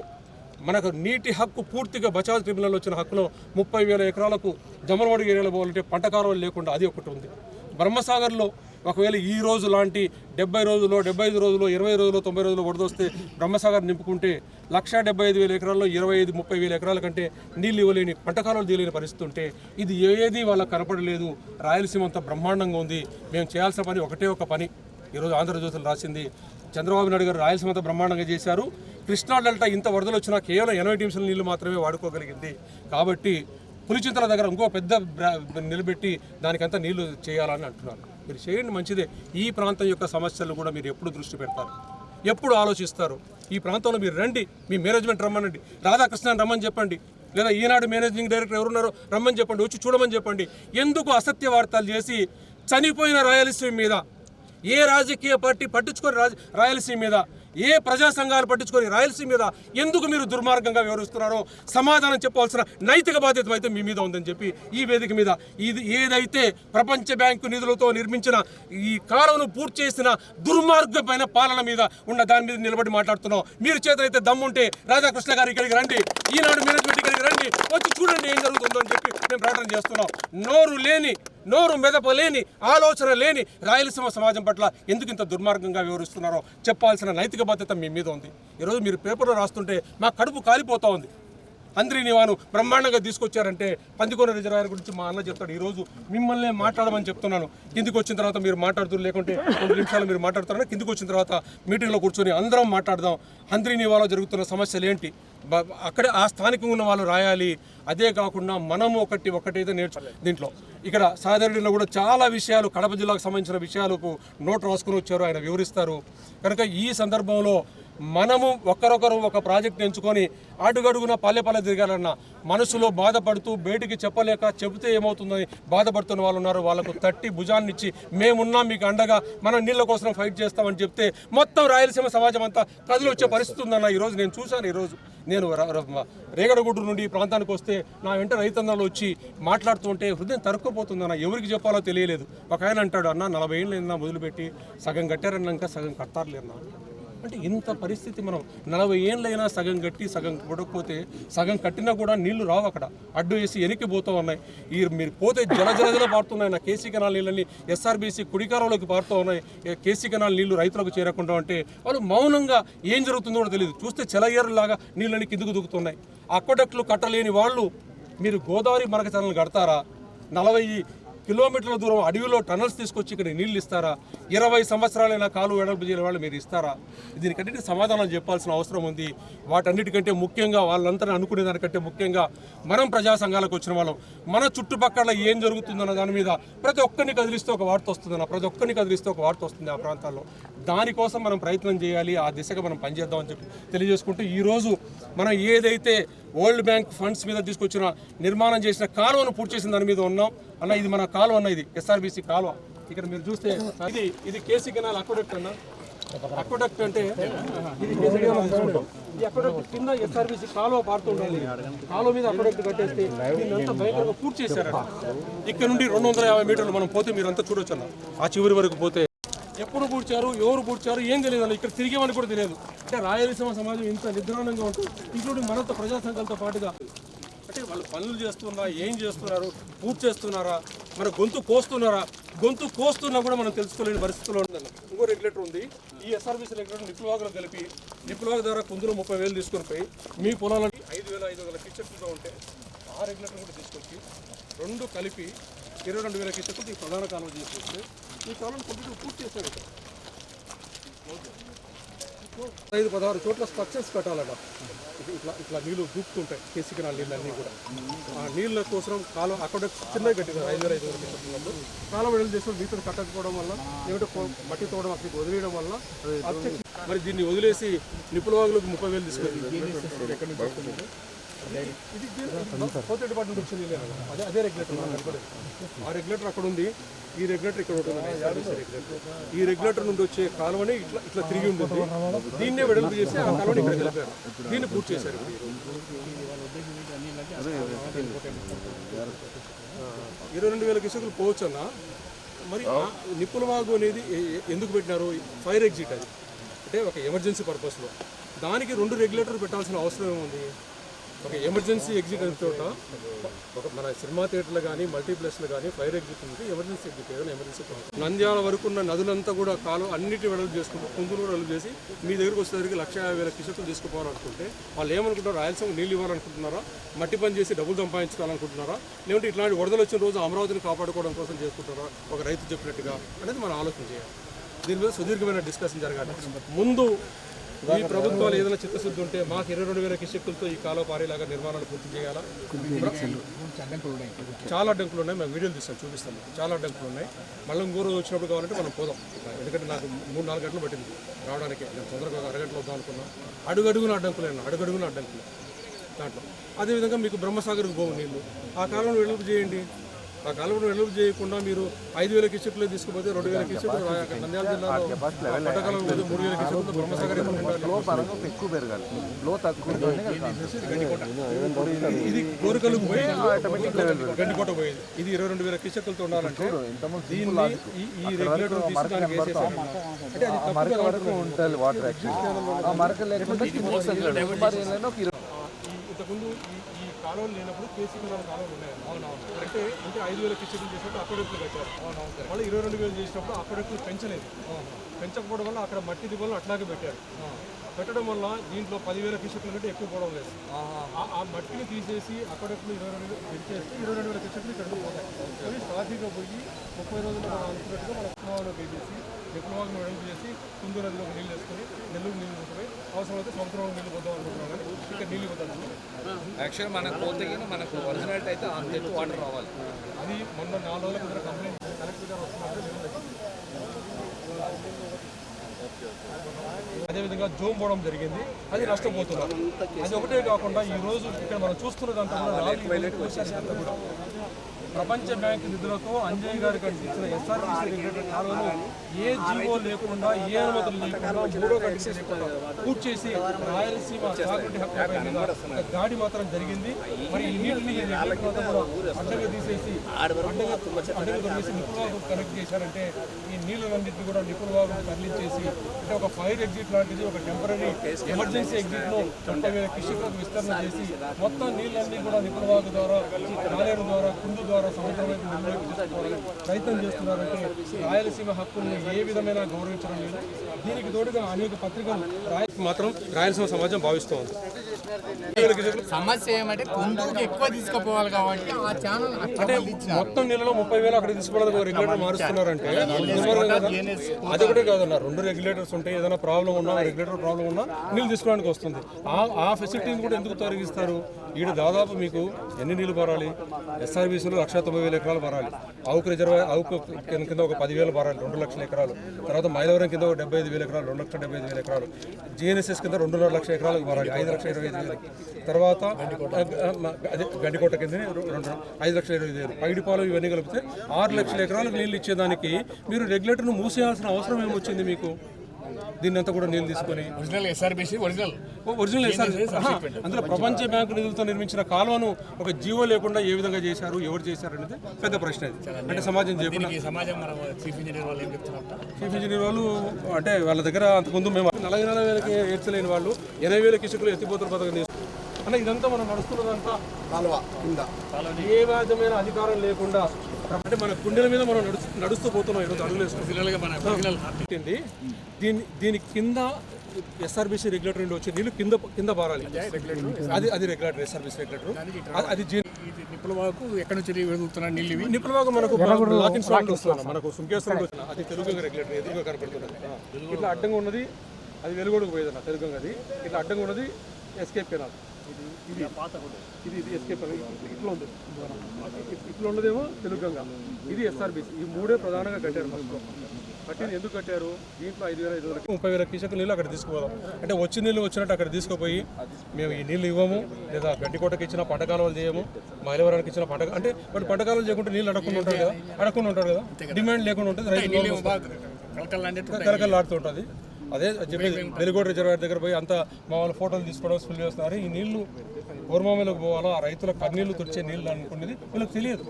మనకు నీటి హక్కు పూర్తిగా బచావ్ ట్రిబ్యునల్ వచ్చిన హక్కులో ముప్పై వేల ఎకరాలకు జమలవాడి ఏరియాలో పోవాలంటే పంట కాలువలు లేకుండా అది ఒకటి ఉంది. బ్రహ్మసాగర్లో ఒకవేళ ఈ రోజు లాంటి డెబ్బై రోజుల్లో డెబ్బై ఐదు రోజుల్లో ఇరవై రోజుల్లో తొంభై రోజుల్లో వరదొస్తే బ్రహ్మసాగర్ నింపుకుంటే లక్ష డెబ్బై ఐదు వేల ఎకరాల్లో ఇరవై ఐదు ముప్పై వేల ఎకరాల కంటే నీళ్ళు ఇవ్వలేని పంట తీయలేని పరిస్థితి ఉంటే ఇది ఏది వాళ్ళకి కనపడలేదు. రాయలసీమ అంత బ్రహ్మాండంగా ఉంది. మేము చేయాల్సిన పని ఒకటే ఒక పని. ఈరోజు ఆంధ్రజ్యోతులు రాసింది చంద్రబాబు నాయుడు గారు రాయలసీమ బ్రహ్మాండంగా చేశారు. కృష్ణా డెల్టా ఇంత వరదలు వచ్చినా కేవలం ఎనభై టీమ్స్ల నీళ్ళు మాత్రమే వాడుకోగలిగింది. కాబట్టి పులిచింతల దగ్గర ఇంకో పెద్ద బ్రా- నిలబెట్టి దానికంతా నీళ్ళు చేయాలని అంటున్నారు. మీరు చేయండి మంచిదే. ఈ ప్రాంతం యొక్క సమస్యలు కూడా మీరు ఎప్పుడు దృష్టి పెడతారు? ఎప్పుడు ఆలోచిస్తారు? ఈ ప్రాంతంలో మీరు రండి మీ మేనేజ్మెంట్ రమ్మనండి రాధాకృష్ణ రమ్మని చెప్పండి. లేదా ఈనాడు మేనేజింగ్ డైరెక్టర్ ఎవరున్నారో రమ్మని చెప్పండి వచ్చి చూడమని చెప్పండి. ఎందుకు అసత్య వార్తలు చేసి చనిపోయిన రాయలసీమ మీద? ఏ రాజకీయ పార్టీ పట్టించుకొని రాజ రాయలసీమ మీద? ఏ ప్రజా సంఘాలు పట్టించుకొని రాయలసీమ మీద ఎందుకు మీరు దుర్మార్గంగా వివరిస్తున్నారో సమాధానం చెప్పవలసిన నైతిక బాధ్యత అయితే మీ మీద ఉందని చెప్పి ఈ వేదిక మీద ఇది ఏదైతే ప్రపంచ బ్యాంకు నిధులతో నిర్మించిన ఈ కాలువను పూర్తి చేసిన దుర్మార్గమైన పాలన మీద ఉన్న దాని మీద నిలబడి మాట్లాడుతున్నాం. మీరు చేతనైతే దమ్ముంటే రాధాకృష్ణ గారు ఇక్కడికి రండి. ఈనాడు మేనేజ్మెంట్ ఇక్కడికి రండి. వచ్చి చూడండి ఏం జరుగుతుందో అని చెప్పి మేము ప్రకటన చేస్తున్నాం. నోరు లేని నోరు మెదపలేని ఆలోచన లేని రాయలసీమ సమాజం పట్ల ఎందుకు ఇంత దుర్మార్గంగా వివరిస్తున్నారో చెప్పాల్సిన నైతిక బాధ్యత మీ మీద ఉంది. ఈరోజు మీరు పేపర్లో రాస్తుంటే మా కడుపు కాలిపోతూ ఉంది. అందరినీ వాను బ్రహ్మాండంగా తీసుకొచ్చారంటే పందికోన రిజర్వాయర్ గురించి మా అన్న చెప్తాడు. ఈరోజు మిమ్మల్ని మాట్లాడమని చెప్తున్నాను. కిందికి వచ్చిన తర్వాత మీరు మాట్లాడుతున్నారు లేకుంటే రెండు నిమిషాలు మీరు మాట్లాడుతారని కిందికి వచ్చిన తర్వాత మీటింగ్లో కూర్చొని అందరం మాట్లాడదాం. అందరినీ వాళ్ళ జరుగుతున్న సమస్యలు ఏంటి? అక్కడ ఆ స్థానికంగా ఉన్న వాళ్ళు రాయాలి. అదే కాకుండా మనము ఒకటి ఒకటైతే నేర్చుకోలేదు దీంట్లో. ఇక్కడ సాధారణలో కూడా చాలా విషయాలు కడప జిల్లాకు సంబంధించిన విషయాలకు నోట్ రాసుకుని వచ్చారు. ఆయన వివరిస్తారు. కనుక ఈ సందర్భంలో మనము ఒకరొకరు ఒక ప్రాజెక్ట్ ఎంచుకొని అడుగడుగున పల్లె పల్లె తిరగాలన్న మనసులో బాధపడుతూ బయటికి చెప్పలేక చెబితే ఏమవుతుందని బాధపడుతున్న వాళ్ళు ఉన్నారు. వాళ్ళకు తట్టి భుజాన్నిచ్చి మేమున్నాం మీకు అండగా మనం నీళ్ళ కోసం ఫైట్ చేస్తామని చెప్తే మొత్తం రాయలసీమ సమాజం అంతా కదిలి వచ్చే పరిస్థితి ఉందన్న ఈరోజు నేను చూశాను ఈరోజు నేను ర- ర- రేగడగుడ్డు నుండి ఈ ప్రాంతానికి వస్తే నా వెంట రైతన్నలు వచ్చి మాట్లాడుతుంటే హృదయం తరుక్కుపోతుందన్న ఎవరికి చెప్పాలో తెలియలేదు. ఒక ఆయన అంటాడు అన్న నలభై ఏళ్ళు అయిందా మొదలుపెట్టి సగం కట్టారన్నాక సగం కట్టారులేనా అంటే ఇంత పరిస్థితి మనం నలభై ఏళ్ళైనా సగం కట్టి సగం కొడకపోతే సగం కట్టినా కూడా నీళ్ళు రావు అక్కడ. అడ్డు వేసి వెనక్కి పోతూ ఉన్నాయి. ఈ మీరు పోతే జల జలజల పారుతున్నాయి. నా కేసీ కెనాల్ నీళ్ళని ఎస్ఆర్బీసీ కుడికారంలోకి పారుతూ ఉన్నాయి. కేసీ కెనాల్ నీళ్ళు రైతులకు చేరకుండా ఉంటే వాళ్ళు మౌనంగా ఏం జరుగుతుందో కూడా తెలియదు చూస్తే చెలయేరులాగా నీళ్ళని కిందుకు దుక్కుతున్నాయి అక్కడట్లు కట్టలేని వాళ్ళు మీరు గోదావరి మరక ఛానల్ కడతారా? నలభై కిలోమీటర్ల దూరం అడవిలో టనల్స్ తీసుకొచ్చి ఇక్కడ నీళ్ళు ఇస్తారా? ఇరవై సంవత్సరాలైన కాలు వెడల్పు చేయని వాళ్ళు మీరు ఇస్తారా? దీనికంటే సమాధానం చెప్పాల్సిన అవసరం ఉంది. వాటన్నిటికంటే ముఖ్యంగా వాళ్ళంతా అనుకునే దానికంటే ముఖ్యంగా మనం ప్రజా సంఘాలకు వచ్చిన వాళ్ళం. మన చుట్టుపక్కల ఏం జరుగుతుందన్న దాని మీద ప్రతి ఒక్కరిని కదిలిస్తే ఒక వార్త వస్తుందన్న ప్రతి ఒక్కరిని కదిలిస్తే ఒక వార్త వస్తుంది ఆ ప్రాంతాల్లో. దానికోసం మనం ప్రయత్నం చేయాలి ఆ దిశగా మనం పనిచేద్దామని చెప్పి తెలియజేసుకుంటూ ఈరోజు మనం ఏదైతే వరల్డ్ బ్యాంక్ ఫండ్స్ మీద తీసుకొచ్చిన నిర్మాణం చేసిన కాలువను పూర్తి చేసిన దాని మీద ఉన్నాం. అన్న ఇది మన కాలువ అన్న ఇది ఎస్ఆర్బీసీ కాలువ. ఇక్కడ మీరు చూస్తే ఇది ఇది కేసీ కెనాల్ అక్వడక్ట్ అన్న. అక్వడక్ట్ అంటే ఇది కేసీ కెనాల్ తీసుకుంటాం. ఈ అక్వడక్ట్ కింద ఎస్ఆర్బీసీ కాలువ పారుతుండాలి కాలువ మీద అక్వడక్ట్ కట్టేస్తే దీన్ని అంతా భయంకరంగా పూర్తి చేశారట. ఇక్కడ నుండి రెండు వందల యాభై మీటర్లు మనం పోతే మీరు అంతా చూడొచ్చు అన్న ఆ చివరి వరకు పోతే ఎప్పుడు పూడ్చారు ఎవరు పూడ్చారు ఏం తెలియదు అన్న ఇక్కడ తిరిగేమని కూడా తెలియదు. అంటే రాయలసీమ సమాజం ఇంత నిద్రాణంగా ఉంటుంది. ఇంక్లూడింగ్ మనతో ప్రజాసంఘాలతో పాటుగా అంటే వాళ్ళు పనులు చేస్తున్నా ఏం చేస్తున్నారు పూర్తి చేస్తున్నారా మన గొంతు కోస్తున్నారా గొంతు కోస్తున్నా కూడా మనం తెలుసుకోలేని పరిస్థితుల్లో ఉందన్న ఇంకో రెగ్యులేటర్ ఉంది. ఈ ఎస్ఆర్బీసీ రెగ్యులేటర్ నిపుణులు కలిపి నిపుణుల ద్వారా కుందులో ముప్పై వేలు తీసుకొని పోయి మీ పొలాలకి ఐదు వేల ఐదు వందల ఫీచర్స్గా ఉంటే ఆ రెగ్యులేటర్ కూడా తీసుకొచ్చి రెండు కలిపి ఇరవై రెండు వేల కిచెన్ ఈ ప్రధాన కాలువ చేసేస్తే ఈ కాలువను కంప్లీట్ పూర్తి చేశారు. ఐదు పదహారు చోట్ల స్ట్రక్చర్స్ కట్టాలట ఇది ఇట్లా ఇట్లా నీళ్ళు దూకుతుంటాయి కేసీ కెనాల్ నీళ్ళు అన్నీ కూడా. ఆ నీళ్ళ కోసం కాలం అక్కడ చిన్నగా కట్టినారు ఐదు వేల ఐదు వేల కాలం విడుదల చేసిన నీటిని కట్టకపోవడం వల్ల ఏమిటో మట్టి తోవడం అక్కడికి వదిలేయడం వల్ల మరి దీన్ని వదిలేసి నిపుల వాగులకు ముప్పై వేలు తీసుకెళ్ళి పోతే డిపార్ట్మెంట్ వచ్చింది అదే అదే రెగ్యులేటర్ ఆ రెగ్యులేటర్ అక్కడ ఉంది ఈ రెగ్యులేటర్ ఇక్కడ ఉంటుంది ఈ రెగ్యులేటర్ నుండి వచ్చే కాలువని ఇట్లా ఇట్లా తిరిగి ఉంటుంది దీన్నే వెడల్పు చేసి ఆ కాలువని ఇక్కడ కలిపారు దీన్ని పూర్తి చేశారు ఇరవై రెండు వేల కిసుకులు పోవచ్చు అన్న మరి ఆ నిప్పుల వాగు అనేది ఎందుకు పెట్టినారు ఫైర్ ఎగ్జిట్ అది అంటే ఒక ఎమర్జెన్సీ పర్పస్లో దానికి రెండు రెగ్యులేటర్ పెట్టాల్సిన అవసరం ఏముంది ఒక ఎమర్జెన్సీ ఎగ్జిట్ అనే చోట ఒక మన సినిమా థియేటర్లు కానీ మల్టీప్లెక్స్లు కానీ ఫైర్ ఎగ్జిట్ ఉంది ఎమర్జెన్సీ ఎగ్జిట్ ఏదైనా ఎమర్జెన్సీ నంద్యాల వరకు ఉన్న నదులంతా కూడా కాలు అన్నిటి వెడలు చేసుకుంటూ కుందులు వెడలు చేసి మీ దగ్గరకు వచ్చేసరికి లక్ష యాభై వేల కిషకులు తీసుకుపోవాలనుకుంటే వాళ్ళు ఏమనుకుంటారు రాయలసీమ నీళ్ళు ఇవ్వాలనుకుంటున్నారా మట్టి పని చేసి డబ్బులు సంపాదించుకోవాలనుకుంటున్నారా లేదంటే ఇట్లాంటి వరదలు వచ్చిన రోజు అమరావతిని కాపాడుకోవడం కోసం చేసుకుంటారా ఒక రైతు చెప్పినట్టుగా అనేది మనం ఆలోచన చేయాలి. దీని మీద సుదీర్ఘమైన డిస్కషన్ జరగాలి. ముందు ఈ ప్రభుత్వాలు ఏదైనా చిత్తశుద్ధి ఉంటే మాకు ఇరవై రెండు వేల కిషక్తులతో ఈ కాలువ పారేలాగా నిర్మాణాలు పూర్తి చేయాలా? చాలా అడ్డంకులు ఉన్నాయి మేము వీడియోలు తీస్తాం చూపిస్తాం. చాలా అడ్డంకులు ఉన్నాయి. మళ్ళీ ఇంకో రోజు వచ్చినప్పుడు కావాలంటే మనం పోదాం. ఎందుకంటే నాకు మూడు నాలుగు గంటలు పట్టింది రావడానికి. నేను తొందరగా అరగంటలు అరగంటలో వద్దాం అనుకున్నాం. అడుగడుగున అడ్డంకులు అడుగడుగున అడ్డంకులు దాంట్లో. అదేవిధంగా మీకు బ్రహ్మసాగర్కి పోవు నీళ్ళు ఆ కాలంలో వెలుపు చేయండి. ఆ కాలంలో వెలుపు చేయకుండా మీరు ఐదు వేల కిచెట్లు తీసుకుపోతే రెండు వేల కిచెట్లు నంద్యాల జిల్లాలో పట్టకాలం మూడు వేల కిచెట్లు బ్రహ్మసాగర్ ఎక్కువ పెరగాలి. లో తక్కువ. ఇది కోరికలకు పోయి గండికోట పోయేది. ఇది ఇరవై రెండు వేల కిచెట్లతో ఉండాలంటే దీన్ని ఈ రెగ్యులేటర్ అంటే అది వరకు ఉంటుంది వాటర్ యాక్చువల్లీ మరక లేకుండా ఇంతకుముందు కాలువలు లేనప్పుడు కేసీ కెనాల్ కాలువలు ఉన్నాయి అవునవును. అంటే అంటే ఐదు వేల కిచెట్లు చేసినప్పుడు అక్కడెక్కులు కట్టారు. అవునవును మళ్ళీ ఇరవై రెండు వేలు చేసినప్పుడు అక్కడెక్కులు పెంచలేదు. పెంచకపోవడం వల్ల అక్కడ మట్టి దిగువలు అట్లాగే పెట్టారు. పెట్టడం వల్ల దీంట్లో పదివేల కిచెట్లు కంటే ఎక్కువ పోవడం లేదు. ఆ- మట్టిని తీసేసి అక్కడెక్కులు ఇరవై రెండు వేలు పెంచేస్తే ఇరవై రెండు వేల కిచెట్లు ఇక్కడికి పోతాయి. సాఫీగా పోయి ముప్పై రోజులు మనం అనుకున్నట్టుగా మన విప్లవాన్ని వెడల్పు చేసి కుందు నదిలో నీళ్ళు వేసుకొని నెల్లూరు నీళ్ళు తీసుకుపోయి అవసరమైతే సముద్రంలో నీళ్ళు పోదాం అనుకుంటున్నాం కానీ ఇక్కడ నీళ్ళు పోతాను యాక్చువల్ మనకు పోతే గిన మనకు ఒరిజినాలిటీ అయితే అంత ఎత్తు వాటర్ రావాలి. అది మొన్న నాలుగు రోజుల కింద కంప్లైంట్ కలెక్టర్ గారు వస్తున్నారు నీళ్ళు తగ్గింది. అదేవిధంగా జోమ్ పోవడం జరిగింది. అది నష్టపోతున్నారు అది ఒకటే కాకుండా ఈ రోజు ఇక్కడ మనం చూస్తున్నదంతా కూడా. ప్రపంచ బ్యాంకు నిధులతో అంజయ్ గారి కంటే ఇచ్చిన రిలేటెడ్ కాలువను ఏ జీవో లేకుండా ఏ అనుమతులు లేకుండా మూడో కండిషన్ లేకుండా పూర్తి చేసి రాయలసీమ సాగునీటి హక్కు మీద దాడి మాత్రం జరిగింది. మరి ఈ నీటిని ఈ తీసేసి అడ్డగా అడ్డగా తొలగేసి నిపుణ కనెక్ట్ చేశారంటే ఈ కూడా నిపుణుల వాగు తరలించేసి అంటే ఒక ఫైర్ ఎగ్జిట్ లాంటిది ఒక టెంపరీ ఎమర్జెన్సీ ఎగ్జిట్ను ముప్పై వేల విస్తరణ చేసి మొత్తం నీళ్ళన్నీ కూడా నిపుణుల బాబు ద్వారా కాలేరు ద్వారా కుందు ద్వారా సముద్రం వైపు ప్రయత్నం చేస్తున్నారంటే రాయలసీమ హక్కుల్ని ఏ విధమైన గౌరవించడం లేదు. దీనికి తోడుగా అనేక పత్రికలు రాయ మాత్రం రాయలసీమ సమాజం భావిస్తోంది. సమస్య ఏమంటే కుందూరుకి ఎక్కువ తీసుకుపోవాలి కాబట్టి ఆ ఛానల్ అంటే మొత్తం నెలలో ముప్పై వేలు అక్కడ తీసుకోవడానికి రెగ్యులేటర్ మారుస్తున్నారంటే? అది ఒకటే కాదన్న రెండు రెగ్యులేటర్స్ ఉంటే ఏదైనా ప్రాబ్లం ఉన్నా రెగ్యులేటర్ ప్రాబ్లం ఉన్నా నీళ్ళు తీసుకోవడానికి వస్తుంది. ఆ ఫెసిలిటీని కూడా ఎందుకు తొలగిస్తారు? ఈడ దాదాపు మీకు ఎన్ని నీళ్ళు పారాలి? ఎస్ఆర్బీసీలో లక్ష తొంభై వేల ఎకరాలు పారాలి. ఆవుకు రిజర్వాయర్ ఆవుకు కింద కింద ఒక పదివేలు పారాలి రెండు లక్షల ఎకరాలు. తర్వాత మైలవరం కింద ఒక డెబ్బై ఐదు వేల ఎకరాలు రెండు లక్షల డెబ్బై ఐదు వేల ఎకరాలు. జిఎన్ఎస్ఎస్ కింద రెండున్నర లక్షల ఎకరాలకు పారాలి ఐదు లక్షల ఇరవై ఐదు వేలు తర్వాత అదే గడ్డికోట కింద రెండు ఐదు లక్షల ఇరవై ఐదు వేలు పైడిపాలు ఇవన్నీ కలిపితే ఆరు లక్షల ఎకరాలకు నీళ్ళు ఇచ్చేదానికి మీరు రెగ్యులేటర్ను మూసేయాల్సిన అవసరం ఏమొచ్చింది మీకు? దీన్ని అంతా కూడా నీళ్ళు తీసుకొని original SRBC original. Original SR ఆహా, అందులో ప్రపంచ బ్యాంకు నిధులతో నిర్మించిన కాలువను ఒక జీవో లేకుండా ఏ విధంగా చేశారు ఎవరు చేశారు అనేది పెద్ద ప్రశ్న ఇది. అంటే సమాజం చేయకుండా సమాజం చీఫ్ ఇంజనీర్ వాళ్ళు ఏం చీఫ్ ఇంజనీర్ వాళ్ళు అంటే వాళ్ళ దగ్గర అంతకుముందు మేము నలభై నలభై వేలకి ఏడ్చలేని వాళ్ళు ఎనభై వేల కిసుకులు ఎత్తిపోతుల పథకం అన్న ఇదంతా మనం నడుస్తున్నదంతా కాలువ కింద. ఏ విధమైన అధికారం లేకుండా అంటే మన గుండెల మీద మనం నడుస్తూ నడుస్తూ పోతున్నాం ఈరోజు అడుగులు వేసుకుంటూ. పిల్లలుగా మన ఒరిజినల్ పెట్టింది దీని దీని కింద ఎస్ఆర్బీసీ రెగ్యులేటర్ నుండి వచ్చే నీళ్ళు కింద కింద పారాలి. అది అది రెగ్యులేటర్ ఎస్ఆర్బీసీ రెగ్యులేటర్ అది- అది జీ ఇది నిప్పుల వాకు ఎక్కడి నుంచి వెళ్తున్నారు నీళ్ళు ఇవి? నిపుణులుగా మనకు లాకిన్ సౌండ్ వస్తుంది మనకు సుంకేశ్వరం వచ్చిన అది తెలుగు రెగ్యులేటర్ ఎదురుగా కనపడుతుంది. ఇట్లా అడ్డంగా ఉన్నది అది వెలుగొడుకు పోయేదన్న తెలుగు అది ఇట్లా అడ్డంగా ఉన్నది ఎస్కేప్ కెనాల్ ఇది. ఇది ఇది ఇది ఎస్కేప్ ఇట్లా ఉంది. ఇట్- ఇట్లా ఉన్నదేమో తెలుగు గంగ. ఇది ఎస్ఆర్బిసి. ఈ మూడే ప్రధానంగా కట్టారు ఫస్ట్. కట్టింది ఎందుకు కట్టారు? దీంట్లో ఐదు వేల ఐదు వందల ముప్పై వేల కీసకు నీళ్ళు అక్కడ తీసుకుపోదాం. అంటే వచ్చి నీళ్ళు వచ్చినట్టు అక్కడ తీసుకుపోయి మేము ఈ నీళ్ళు ఇవ్వము లేదా గడ్డికోటకి ఇచ్చిన పంట కాలువలు చేయము మైలవరానికి ఇచ్చిన పంట అంటే వాడు పంట కాలువలు చేయకుంటే నీళ్ళు అడగకుండా ఉంటాడు కదా. అడగకుండా ఉంటాడు కదా. డిమాండ్ లేకుండా ఉంటుంది రైతు కలకలాడుతూ ఉంటుంది. అదే చెప్పేది వెలుగోడు రిజర్వాయర్ దగ్గర పోయి అంతా మా వాళ్ళ ఫోటోలు తీసుకోవడం స్పిల్ చేస్తున్నారు. ఈ నీళ్ళు గోర్మామలకు పోవాలా? ఆ రైతుల కన్నీళ్ళు తుడిచే నీళ్ళు అనుకునేది వీళ్ళకి తెలియదు.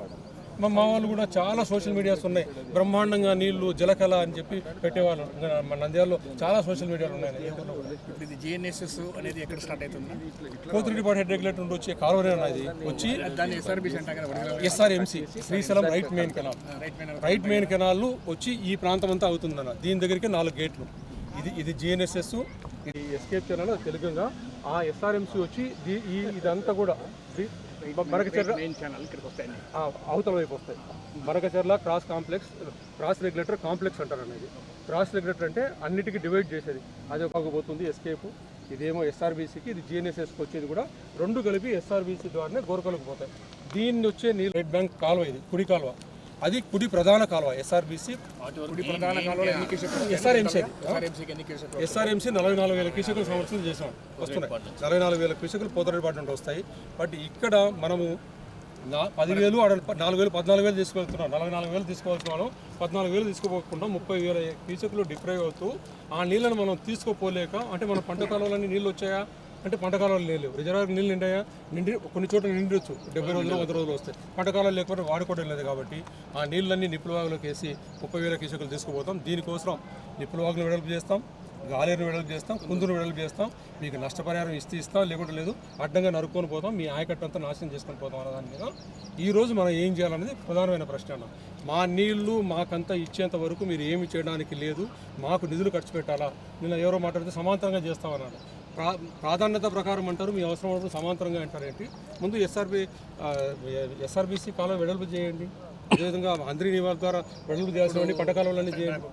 మా మా వాళ్ళు కూడా చాలా సోషల్ మీడియాస్ ఉన్నాయి. బ్రహ్మాండంగా నీళ్ళు జలకళ అని చెప్పి పెట్టేవాళ్ళు. మన నంద్యాలలో చాలా సోషల్ మీడియాలు ఉన్నాయి. జిఎన్ఎస్ఎస్ అనేది ఎక్కడ స్టార్ట్ అవుతుంది? హెడ్ రెగ్యులేటర్ నుండి వచ్చే కాలువనే ఉన్నది. వచ్చి SRMC Srisailam right main canal. Right main canal వచ్చి ఈ ప్రాంతం అంతా అవుతుందన్న. దీని దగ్గరికి నాలుగు గేట్లు. ఇది ఇది జిఎన్ఎస్ఎస్ ఇది ఎస్కేప్ అది తెలుగుగా. ఆ ఎస్ఆర్ఎంసి వచ్చి ఈ ఇదంతా కూడా మరకచెర్ల ఛానల్ అవతల వైపు వస్తాయి. Marakacherla cross complex cross regulator complex అంటారు అనేది. క్రాస్ రెగ్యులేటర్ అంటే అన్నిటికీ డివైడ్ చేసేది. అది పోతుంది ఎస్కేప్ ఇదేమో ఎస్ఆర్బీసీకి ఇది జిఎన్ఎస్ఎస్కి వచ్చేది కూడా. రెండు కలిపి ఎస్ఆర్బీసీ ద్వారానే గోరకలకు పోతాయి. దీన్ని వచ్చే నీళ్ళు బ్యాంక్ కాలువ ఇది కుడి కాలువ. అది కుడి ప్రధాన కాలువ ఎస్ఆర్బీసీ ఎస్ఆర్ఎంసీ ఎస్ఆర్ఎంసీ నలభై నాలుగు వేల కీసకులు సంవత్సరం చేసాం వస్తున్నాయి. నలభై నాలుగు వేల కీసకులు పోతరెడ్డి పాటు నుండి వస్తాయి. బట్ ఇక్కడ మనము పదివేలు నాలుగు వేలు పద్నాలుగు వేలు తీసుకెళ్తున్నాం నలభై నాలుగు వేలు తీసుకోవాల్సిన వాళ్ళం పద్నాలుగు వేలు తీసుకోపోకుండా ముప్పై వేల కీసకులు డిప్రైవ్ అవుతూ ఆ నీళ్ళని మనం తీసుకోపోలేక అంటే మన పంట కాలువలన్నీ నీళ్ళు వచ్చాయా? అంటే పంట కాలువలు నీళ్ళు రిజర్వాయర్ నీళ్ళు నిండాయా? నిండి కొన్ని చోట్ల నిండొచ్చు. డెబ్బై రోజులు వంద రోజులు వస్తాయి. పంట లేకపోతే వాడుకోవడం లేదు కాబట్టి ఆ నీళ్ళన్నీ నిప్పుల వాగులోకి వేసి ముప్పై వేల కిషకులు తీసుకుపోతాం. దీనికోసం నిప్పుల వాగులు వెడల్పు చేస్తాం గాలేరును వెడల్పు చేస్తాం కుందును వెడల్పు చేస్తాం. మీకు నష్టపరిహారం ఇస్తే ఇస్తాం లేకుంటే లేదు అడ్డంగా నరుక్కొని పోతాం. మీ ఆయకట్టు అంతా నాశనం చేసుకొని పోతాం అన్న దాని మీద. ఈ రోజు మనం ఏం చేయాలనేది ప్రధానమైన ప్రశ్న అన్న. మా నీళ్ళు మాకంతా ఇచ్చేంత వరకు మీరు ఏమి చేయడానికి లేదు. మాకు నిధులు ఖర్చు పెట్టాలా? నిన్న ఎవరో మాట్లాడితే సమాంతరంగా చేస్తామన్నాను ప్రాధాన్యత ప్రకారం అంటారు మీ అవసరం ఉన్నప్పుడు సమాంతరంగా అంటారేంటి ముందు ఎస్ఆర్బి ఎస్ఆర్బీసీ కాలం వెడల్పు చేయండి. అదేవిధంగా అంద్రి నివాస్ ద్వారా వెడల్పు చేయాల్సిన పంట చేయండి.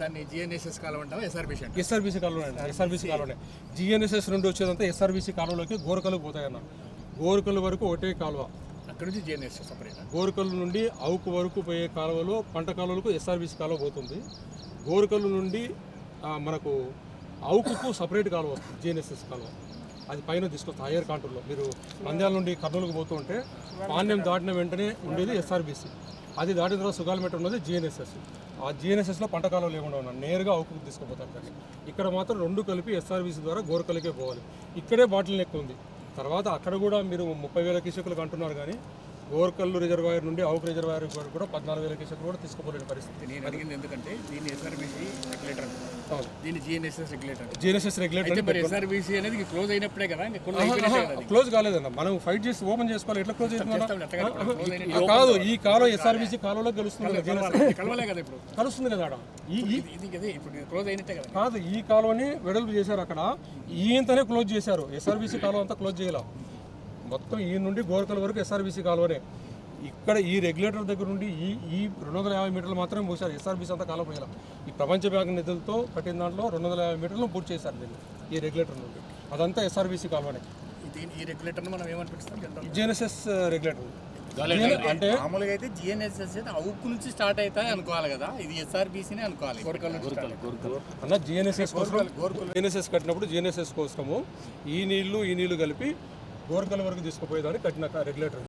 దాన్ని జిఎన్ఎస్ఎస్ కాలం అంటాం ఎస్ఆర్బిసి ఎస్ఆర్బీసీ అండి. ఎస్ఆర్బీసీ కాలువనే జిఎన్ఎస్ఎస్ నుండి వచ్చేదంతా ఎస్ఆర్బీసీ కాలువలోకి గోరకలు పోతాయన్న. గోరకలు వరకు ఒకటే కాలువ. అక్కడ నుంచి జిఎన్ఎస్ఎస్ సపరేట్? గోరకల్లు నుండి అవుకు వరకు పోయే కాలువలో పంట కాలువలకు ఎస్ఆర్బీసీ కాలువ పోతుంది. గోరకల్లు నుండి మనకు అవుకుకు సపరేట్ కాలువ వస్తుంది జిఎన్ఎస్ఎస్ కాలువ. అది పైన తీసుకొస్తా హయ్యర్ కాంటూర్లో మీరు నంద్యాల నుండి కర్నూలుకు పోతుంటే పాండ్యం దాటిన వెంటనే ఉండేది ఎస్ఆర్బీసీ అది దాటిన తర్వాత సుగాలమెట ఉన్నది జిఎన్ఎస్ఎస్ ఆ జిఎన్ఎస్ఎస్లో పంట కాలువ లేకుండా ఉన్నాను నేరుగా అవుకుకు తీసుకుపోతాను కానీ ఇక్కడ మాత్రం రెండు కలిపి ఎస్ఆర్బీసీ ద్వారా గోరకలకే పోవాలి. ఇక్కడే బాటిల్ నెక్ ఉంది. తర్వాత అక్కడ కూడా మీరు ముప్పై వేల కిషకులకు అంటున్నారు కానీ గోర్కల్లు రిజర్వాయర్ నుండి అవుక్ రిజర్వాయర్ వరకు కూడా పద్నాలుగు వేల కిషకులు కూడా తీసుకోలేని పరిస్థితి. నేను అడిగింది ఎందుకంటే దీన్ని ఎస్ఆర్బిసి రెగ్యులేటర్. దీన్ని జిఎన్ఎస్ఎస్ రెగ్యులేటర్ జిఎన్ఎస్ఎస్ రెగ్యులేటర్ అయితే మరి ఎస్ఆర్బిసి అనేది క్లోజ్ అయినప్పుడే కదా. క్లోజ్ కాలేదన్న. మనం ఫైట్ చేసి ఓపెన్ చేసుకోవాలి ఎట్లా క్లోజ్ అవుతుంది కదా, ఈ కాలం ఎస్ఆర్బీసీ కాలంలో GNSS. కలవాలి, కదా ఇప్పుడు. కలుస్తుంది కదా ఇప్పుడు క్లోజ్ అయినట్టే కదా. కాదు ఈ కాలువని వెడల్పు చేశారు అక్కడ. ఈయంతనే క్లోజ్ చేశారు. ఎస్ఆర్బీసీ కాలువ అంతా క్లోజ్ చేయాల. మొత్తం ఈ నుండి గోరకల వరకు ఎస్ఆర్బీసీ కాలువనే. ఇక్కడ ఈ రెగ్యులేటర్ దగ్గర నుండి ఈ ఈ రెండు వందల యాభై మీటర్లు మాత్రమే పోసారు ఎస్ఆర్బీసీ అంతా కాలువ పోయాల. ఈ ప్రపంచ బ్యాంక్ నిధులతో కట్టిన దాంట్లో రెండు వందల యాభై మీటర్లు పూర్తి చేశారు దీన్ని ఈ రెగ్యులేటర్ నుండి. అదంతా ఎస్ఆర్బీసీ కాలువనే. ఈ రెగ్యులేటర్ను మనం ఏమనిపిస్తాం? General Genesis regulator. అంటే మామూలుగా అయితే జిఎన్ఎస్ఎస్ అయితే అవుకు నుంచి స్టార్ట్ అవుతాయి అనుకోవాలి కదా. ఇది ఎస్ఆర్బీసీనే అనుకోవాలి. అన్న జిఎన్ఎస్ఎస్ కోసం జిఎన్ఎస్ఎస్ కట్టినప్పుడు జిఎన్ఎస్ఎస్ కోసము ఈ నీళ్ళు ఈ నీళ్ళు కలిపి గోరకల వరకు తీసుకుపోయేదాన్ని కట్టిన రెగ్యులేటర్